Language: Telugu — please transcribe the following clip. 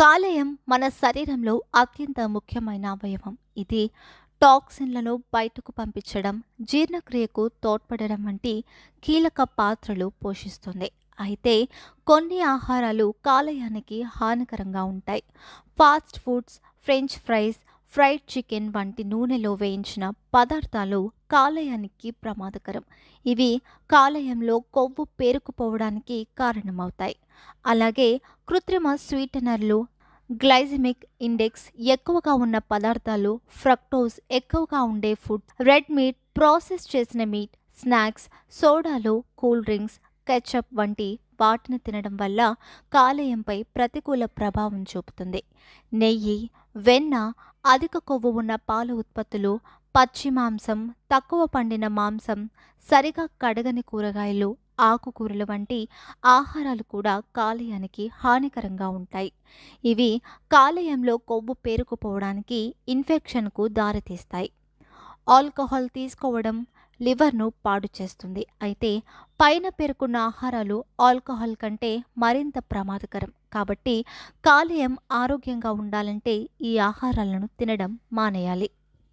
కాలేయం మన శరీరంలో అత్యంత ముఖ్యమైన అవయవం. ఇది టాక్సిన్లను బయటకు పంపించడం జీర్ణక్రియకు తోడ్పడడం వంటి కీలక పాత్రలు పోషిస్తుంది. అయితే కొన్ని ఆహారాలు కాలేయానికి హానికరంగా ఉంటాయి. Fast foods French fries fried chicken వంటి నూనెలో వేయించిన పదార్థాలు కాలేయానికి ప్రమాదకరం. ఇవి కాలేయంలో కొవ్వు పేరుకుపోవడానికి కారణమవుతాయి. అలాగే కృత్రిమ స్వీటనర్లు గ్లైజమిక్ ఇండెక్స్ ఎక్కువగా ఉన్న పదార్థాలు ఫ్రక్టోస్ ఎక్కువగా ఉండే ఫుడ్ రెడ్ మీట్ ప్రాసెస్ చేసిన మీట్ స్నాక్స్ సోడాలు కూల్ డ్రింక్స్ కెచప్ వంటి వాటిని తినడం వల్ల కాలేయంపై ప్రతికూల ప్రభావం చూపుతుంది. నెయ్యి వెన్న అధిక కొవ్వు ఉన్న పాల ఉత్పత్తులు పచ్చి మాంసం తక్కువ పండిన మాంసం సరిగా కడగని కూరగాయలు ఆకుకూరలు వంటి ఆహారాలు కూడా కాలేయానికి హానికరంగా ఉంటాయి. ఇవి కాలేయంలో కొవ్వు పేరుకుపోవడానికి ఇన్ఫెక్షన్కు దారితీస్తాయి. ఆల్కహాల్ తీసుకోవడం లివర్ను పాడు చేస్తుంది. అయితే పైన పేర్కొన్న ఆహారాలు ఆల్కహాల్ కంటే మరింత ప్రమాదకరం. కాబట్టి కాలేయం ఆరోగ్యంగా ఉండాలంటే ఈ ఆహారాలను తినడం మానేయాలి.